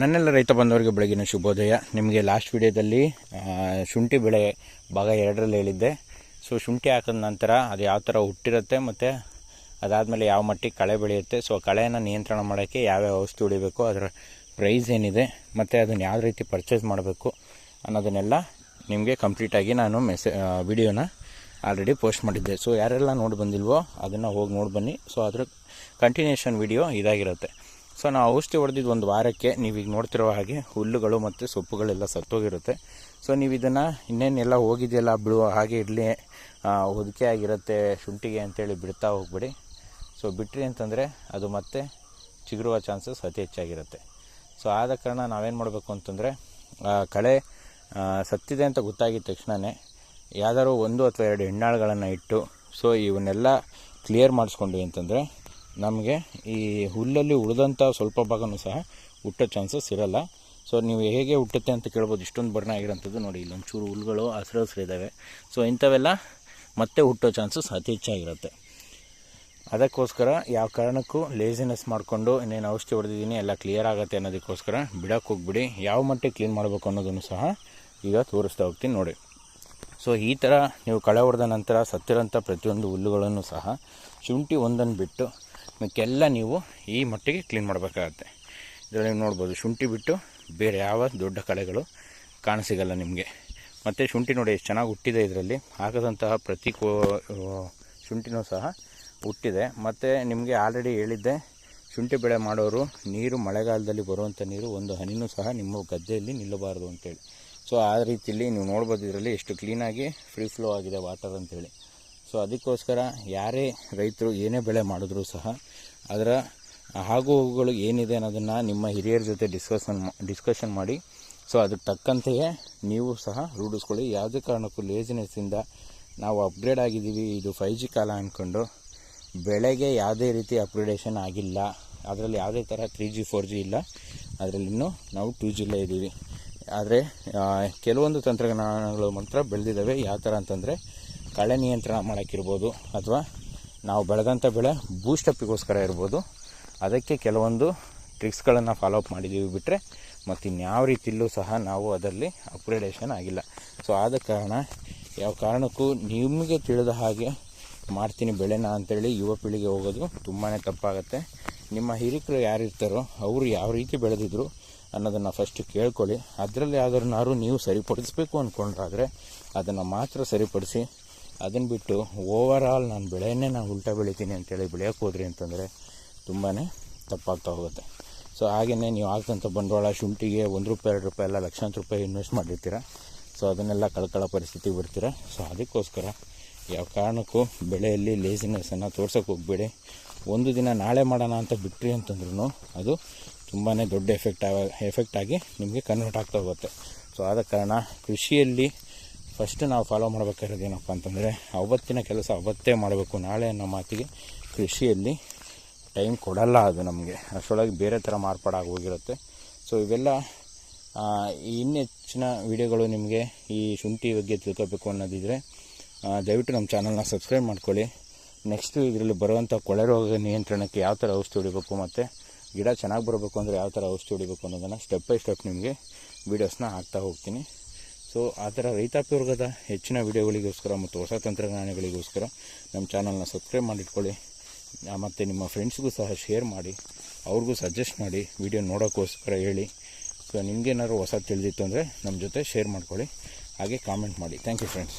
ನನ್ನೆಲ್ಲ ರೈತ ಬಂದವರಿಗೆ ಬೆಳಗಿನ ಶುಭೋದಯ. ನಿಮಗೆ ಲಾಸ್ಟ್ ವಿಡಿಯೋದಲ್ಲಿ ಶುಂಠಿ ಬೆಳೆ ಭಾಗ ಎರಡರಲ್ಲಿ ಹೇಳಿದ್ದೆ. ಸೊ ಶುಂಠಿ ಹಾಕಿದ ನಂತರ ಅದು ಯಾವ ಥರ ಹುಟ್ಟಿರುತ್ತೆ ಮತ್ತು ಅದಾದಮೇಲೆ ಯಾವ ಮಟ್ಟಿಗೆ ಕಳೆ ಬೆಳೆಯುತ್ತೆ. ಸೊ ಕಳೆಯನ್ನು ನಿಯಂತ್ರಣ ಮಾಡೋಕ್ಕೆ ಯಾವ್ಯಾವ ಔಷಧಿ ಹೊಡಿಬೇಕು, ಅದರ ಪ್ರೈಸ್ ಏನಿದೆ, ಮತ್ತು ಅದನ್ನು ಯಾವ ರೀತಿ ಪರ್ಚೇಸ್ ಮಾಡಬೇಕು ಅನ್ನೋದನ್ನೆಲ್ಲ ನಿಮಗೆ ಕಂಪ್ಲೀಟಾಗಿ ನಾನು ಮೆಸೆ ವಿಡಿಯೋನ ಆಲ್ರೆಡಿ ಪೋಸ್ಟ್ ಮಾಡಿದ್ದೆ. ಸೊ ಯಾರೆಲ್ಲ ನೋಡಿ ಬಂದಿಲ್ವೋ ಅದನ್ನು ಹೋಗಿ ನೋಡಿ ಬನ್ನಿ. ಸೊ ಅದ್ರ ಕಂಟಿನ್ಯೂಷನ್ ವಿಡಿಯೋ ಇದಾಗಿರುತ್ತೆ. ಸೊ ನಾವು ಔಷಧಿ ಹೊಡೆದಿದ್ದು ಒಂದು ವಾರಕ್ಕೆ ನೀವೀಗ ನೋಡ್ತಿರೋ ಹಾಗೆ ಹುಲ್ಲುಗಳು ಮತ್ತು ಸೊಪ್ಪುಗಳೆಲ್ಲ ಸತ್ತೋಗಿರುತ್ತೆ. ಸೊ ನೀವು ಇದನ್ನು ಇನ್ನೇನೆಲ್ಲ ಹೋಗಿದೆಯಲ್ಲ ಬಿಡುವ ಹಾಗೆ ಇರಲಿ ಹೊದಿಕೆ ಆಗಿರುತ್ತೆ, ಶುಂಠಿಗೆ ಅಂತೇಳಿ ಬಿಡ್ತಾ ಹೋಗ್ಬಿಡಿ. ಸೊ ಬಿಟ್ರಿ ಅಂತಂದರೆ ಅದು ಮತ್ತೆ ಚಿಗುರುವ ಚಾನ್ಸಸ್ ಅತಿ ಹೆಚ್ಚಾಗಿರುತ್ತೆ. ಸೊ ಆದ ಕಾರಣ ನಾವೇನು ಮಾಡಬೇಕು ಅಂತಂದರೆ ಕಳೆ ಸತ್ತಿದೆ ಅಂತ ಗೊತ್ತಾಗಿದ ತಕ್ಷಣವೇ ಯಾವ್ದಾದ್ರು ಒಂದು ಅಥವಾ ಎರಡು ಹೆಣ್ಣಾಳುಗಳನ್ನು ಇಟ್ಟು ಸೊ ಇವನ್ನೆಲ್ಲ ಕ್ಲಿಯರ್ ಮಾಡಿಸ್ಕೊಂಡ್ವಿ ಅಂತಂದರೆ ನಮಗೆ ಈ ಹುಲ್ಲಲ್ಲಿ ಉಳಿದಂಥ ಸ್ವಲ್ಪ ಭಾಗನೂ ಸಹ ಹುಟ್ಟೋ ಚಾನ್ಸಸ್ ಇರಲ್ಲ. ಸೊ ನೀವು ಹೇಗೆ ಹುಟ್ಟುತ್ತೆ ಅಂತ ಕೇಳ್ಬೋದು. ಇಷ್ಟೊಂದು ಬಣ್ಣ ಆಗಿರೋಂಥದ್ದು ನೋಡಿ ಇಲ್ಲೊಂಚೂರು ಹುಲ್ಗಳು ಹಸಿರು ಹಸಿರು ಇದ್ದಾವೆ ಸೊ ಇಂಥವೆಲ್ಲ ಮತ್ತೆ ಹುಟ್ಟೋ ಚಾನ್ಸಸ್ ಅತಿ ಹೆಚ್ಚಾಗಿರುತ್ತೆ. ಅದಕ್ಕೋಸ್ಕರ ಯಾವ ಕಾರಣಕ್ಕೂ ಲೇಸಿನೆಸ್ ಮಾಡಿಕೊಂಡು ಇನ್ನೇನು ಔಷಧಿ ಹೊಡೆದಿದ್ದೀನಿ, ಎಲ್ಲ ಕ್ಲಿಯರ್ ಆಗುತ್ತೆ ಅನ್ನೋದಕ್ಕೋಸ್ಕರ ಬಿಡಕ್ಕೆ ಹೋಗ್ಬಿಡಿ. ಯಾವ ಮಟ್ಟಿಗೆ ಕ್ಲೀನ್ ಮಾಡಬೇಕು ಅನ್ನೋದನ್ನು ಸಹ ಈಗ ತೋರಿಸ್ತಾ ಹೋಗ್ತೀನಿ ನೋಡಿ. ಸೊ ಈ ಥರ ನೀವು ಕಳೆ ಹೊಡೆದ ನಂತರ ಸತ್ತಿರೋಂಥ ಪ್ರತಿಯೊಂದು ಹುಲ್ಲುಗಳನ್ನು ಸಹ ಶುಂಠಿ ಒಂದನ್ನು ಬಿಟ್ಟು ಮಿಕ್ಕೆಲ್ಲ ನೀವು ಈ ಮಟ್ಟಿಗೆ ಕ್ಲೀನ್ ಮಾಡಬೇಕಾಗತ್ತೆ. ಇದರಲ್ಲಿ ನೀವು ನೋಡ್ಬೋದು, ಶುಂಠಿ ಬಿಟ್ಟು ಬೇರೆ ಯಾವ ದೊಡ್ಡ ಕಳೆಗಳು ಕಾಣಸಿಗಲ್ಲ ನಿಮಗೆ. ಮತ್ತು ಶುಂಠಿ ನೋಡಿ ಎಷ್ಟು ಚೆನ್ನಾಗಿ ಹುಟ್ಟಿದೆ ಇದರಲ್ಲಿ. ಹಾಕದಂತಹ ಪ್ರತಿ ಕೋ ಶುಂಠಿನೂ ಸಹ ಹುಟ್ಟಿದೆ. ಮತ್ತು ನಿಮಗೆ ಆಲ್ರೆಡಿ ಹೇಳಿದ್ದೆ, ಶುಂಠಿ ಬೆಳೆ ಮಾಡೋರು ನೀರು ಮಳೆಗಾಲದಲ್ಲಿ ಬರುವಂಥ ನೀರು, ಒಂದು ಹನಿನೂ ಸಹ ನಿಮ್ಮ ಗದ್ದೆಯಲ್ಲಿ ನಿಲ್ಲಬಾರದು ಅಂತೇಳಿ. ಸೊ ಆ ರೀತಿಯಲ್ಲಿ ನೀವು ನೋಡ್ಬೋದು ಇದರಲ್ಲಿ ಎಷ್ಟು ಕ್ಲೀನಾಗಿ ಫ್ರೀ ಫ್ಲೋ ಆಗಿದೆ ವಾಟರ್ ಅಂತೇಳಿ. ಸೊ ಅದಕ್ಕೋಸ್ಕರ ಯಾರೇ ರೈತರು ಏನೇ ಬೆಳೆ ಮಾಡಿದ್ರೂ ಸಹ ಅದರ ಆಗು ಹೋಗುಗಳು ಏನಿದೆ ಅನ್ನೋದನ್ನು ನಿಮ್ಮ ಹಿರಿಯರ ಜೊತೆ ಡಿಸ್ಕಷನ್ ಡಿಸ್ಕಷನ್ ಮಾಡಿ. ಸೊ ಅದಕ್ಕೆ ತಕ್ಕಂತೆಯೇ ನೀವು ಸಹ ರೂಢಿಸ್ಕೊಳ್ಳಿ. ಯಾವುದೇ ಕಾರಣಕ್ಕೂ ಲೇಜಿನೆಸ್ಸಿಂದ ನಾವು ಅಪ್ಗ್ರೇಡ್ ಆಗಿದ್ದೀವಿ. ಇದು ಫೈ ಜಿ ಕಾಲ ಅಂದ್ಕೊಂಡು ಬೆಳೆಗೆ ಯಾವುದೇ ರೀತಿ ಅಪ್ಗ್ರೇಡೇಷನ್ ಆಗಿಲ್ಲ. ಅದರಲ್ಲಿ ಯಾವುದೇ ಥರ ತ್ರೀ ಜಿ ಫೋರ್ ಜಿ ಇಲ್ಲ. ಅದರಲ್ಲಿ ನಾವು ಟೂ ಜಿಲ್ಲೇ ಇದ್ದೀವಿ. ಆದರೆ ಕೆಲವೊಂದು ತಂತ್ರಜ್ಞಾನಗಳು ಮಾತ್ರ ಬೆಳೆದಿದ್ದಾವೆ. ಯಾವ ಥರ ಅಂತಂದರೆ ಕಳೆ ನಿಯಂತ್ರಣ ಮಾಡೋಕ್ಕಿರ್ಬೋದು ಅಥವಾ ನಾವು ಬೆಳೆದಂಥ ಬೆಳೆ ಬೂಸ್ಟಪ್ಪಿಗೋಸ್ಕರ ಇರ್ಬೋದು. ಅದಕ್ಕೆ ಕೆಲವೊಂದು ಟ್ರಿಕ್ಸ್ಗಳನ್ನು ಫಾಲೋ ಅಪ್ ಮಾಡಿದ್ದೀವಿ ಬಿಟ್ಟರೆ ಮತ್ತು ಇನ್ಯಾವ ರೀತಿಯಲ್ಲೂ ಸಹ ನಾವು ಅದರಲ್ಲಿ ಅಪ್ಗ್ರೇಡೇಷನ್ ಆಗಿಲ್ಲ. ಸೊ ಆದ ಕಾರಣ ಯಾವ ಕಾರಣಕ್ಕೂ ನಿಮಗೆ ತಿಳಿದ ಹಾಗೆ ಮಾಡ್ತೀನಿ ಬೆಳೆನ ಅಂತೇಳಿ ಯುವ ಪೀಳಿಗೆ ಹೋಗೋದು ತುಂಬಾ ತಪ್ಪಾಗುತ್ತೆ. ನಿಮ್ಮ ಹಿರಿಕರು ಯಾರಿರ್ತಾರೋ ಅವರು ಯಾವ ರೀತಿ ಬೆಳೆದಿದ್ರು ಅನ್ನೋದನ್ನು ಫಸ್ಟ್ ಕೇಳ್ಕೊಳ್ಳಿ. ಅದರಲ್ಲಿ ಯಾವ್ದಾರು ನೀವು ಸರಿಪಡಿಸಬೇಕು ಅಂದ್ಕೊಂಡ್ರಾದರೆ ಅದನ್ನು ಮಾತ್ರ ಸರಿಪಡಿಸಿ ಅದನ್ನು ಬಿಟ್ಟು ಓವರ್ ನಾನು ಬೆಳೆಯನ್ನೇ ನಾನು ಉಲ್ಟಾ ಬೆಳಿತೀನಿ ಅಂತೇಳಿ ಬೆಳೆಯೋಕೆ ಹೋದ್ರಿ ಅಂತಂದರೆ ತುಂಬಾ ತಪ್ಪಾಗ್ತಾ ಹೋಗುತ್ತೆ. ಸೊ ಹಾಗೆಯೇ ನೀವು ಆಗ್ತಂಥ ಬಂಡವಾಳ, ಶುಂಠಿಗೆ ಒಂದು ರೂಪಾಯಿ, ಎರಡು ರೂಪಾಯಿ ಎಲ್ಲ ಲಕ್ಷಾಂತರ ರೂಪಾಯಿ ಇನ್ವೆಸ್ಟ್ ಮಾಡಿರ್ತೀರ. ಸೊ ಅದನ್ನೆಲ್ಲ ಕಳ್ಕೊಳ್ಳೋ ಪರಿಸ್ಥಿತಿ ಬಿಡ್ತೀರ. ಸೊ ಅದಕ್ಕೋಸ್ಕರ ಯಾವ ಕಾರಣಕ್ಕೂ ಬೆಳೆಯಲ್ಲಿ ಲೇಸಿನೆಸ್ಸನ್ನು ತೋರ್ಸೋಕೆ ಹೋಗ್ಬೇಡಿ. ಒಂದು ದಿನ ನಾಳೆ ಮಾಡೋಣ ಅಂತ ಬಿಟ್ರಿ ಅಂತಂದ್ರೂ ಅದು ತುಂಬಾ ದೊಡ್ಡ ಎಫೆಕ್ಟ್ ಆಗ ಎಫೆಕ್ಟ್ ಆಗಿ ನಿಮಗೆ ಕನ್ವರ್ಟ್ ಆಗ್ತಾ ಹೋಗುತ್ತೆ. ಸೊ ಆದ ಕಾರಣ ಕೃಷಿಯಲ್ಲಿ ಫಸ್ಟ್ ನಾವು ಫಾಲೋ ಮಾಡಬೇಕಾಗಿರೋದು ಏನಪ್ಪ ಅಂತಂದರೆ, ಅವತ್ತಿನ ಕೆಲಸ ಅವತ್ತೇ ಮಾಡಬೇಕು. ನಾಳೆ ಅನ್ನೋ ಮಾತಿಗೆ ಕೃಷಿಯಲ್ಲಿ ಟೈಮ್ ಕೊಡಲ್ಲ ಅದು ನಮಗೆ. ಅಷ್ಟರೊಳಗೆ ಬೇರೆ ಥರ ಮಾರ್ಪಾಡಾಗಿ ಹೋಗಿರುತ್ತೆ. ಸೊ ಇವೆಲ್ಲ ಇನ್ನೆಚ್ಚಿನ ವಿಡಿಯೋಗಳು ನಿಮಗೆ ಈ ಶುಂಠಿ ಬಗ್ಗೆ ತಿಳ್ಕೋಬೇಕು ಅನ್ನೋದಿದ್ರೆ ದಯವಿಟ್ಟು ನಮ್ಮ ಚಾನಲ್ನ ಸಬ್ಸ್ಕ್ರೈಬ್ ಮಾಡ್ಕೊಳ್ಳಿ. ನೆಕ್ಸ್ಟು ಇದರಲ್ಲಿ ಬರುವಂಥ ಕೊಳೆ ರೋಗ ನಿಯಂತ್ರಣಕ್ಕೆ ಯಾವ ಥರ ಔಷಧಿ ಹೊಡಿಬೇಕು ಮತ್ತು ಗಿಡ ಚೆನ್ನಾಗಿ ಬರಬೇಕು ಅಂದರೆ ಯಾವ ಥರ ಔಷಧಿ ಹೊಡಿಬೇಕು ಅನ್ನೋದನ್ನು ಸ್ಟೆಪ್ ಬೈ ಸ್ಟೆಪ್ ನಿಮಗೆ ವೀಡಿಯೋಸ್ನ ಹಾಕ್ತಾ ಹೋಗ್ತೀನಿ. ಸೊ ಆ ಥರ ರೈತಾಪಿ ವರ್ಗದ ಹೆಚ್ಚಿನ ವಿಡಿಯೋಗಳಿಗೋಸ್ಕರ ಮತ್ತು ಹೊಸ ತಂತ್ರಜ್ಞಾನಗಳಿಗೋಸ್ಕರ ನಮ್ಮ ಚಾನಲ್ನ ಸಬ್ಸ್ಕ್ರೈಬ್ ಮಾಡಿಟ್ಕೊಳ್ಳಿ. ಮತ್ತು ನಿಮ್ಮ ಫ್ರೆಂಡ್ಸ್ಗೂ ಸಹ ಶೇರ್ ಮಾಡಿ, ಅವ್ರಿಗೂ ಸಜೆಸ್ಟ್ ಮಾಡಿ ವಿಡಿಯೋ ನೋಡೋಕ್ಕೋಸ್ಕರ ಹೇಳಿ. ಸೊ ನಿಮಗೇನಾದ್ರು ಹೊಸ ತಿಳಿದಿತ್ತು ಅಂದರೆ ನಮ್ಮ ಜೊತೆ ಶೇರ್ ಮಾಡ್ಕೊಳ್ಳಿ. ಹಾಗೆ ಕಾಮೆಂಟ್ ಮಾಡಿ. Thank you friends.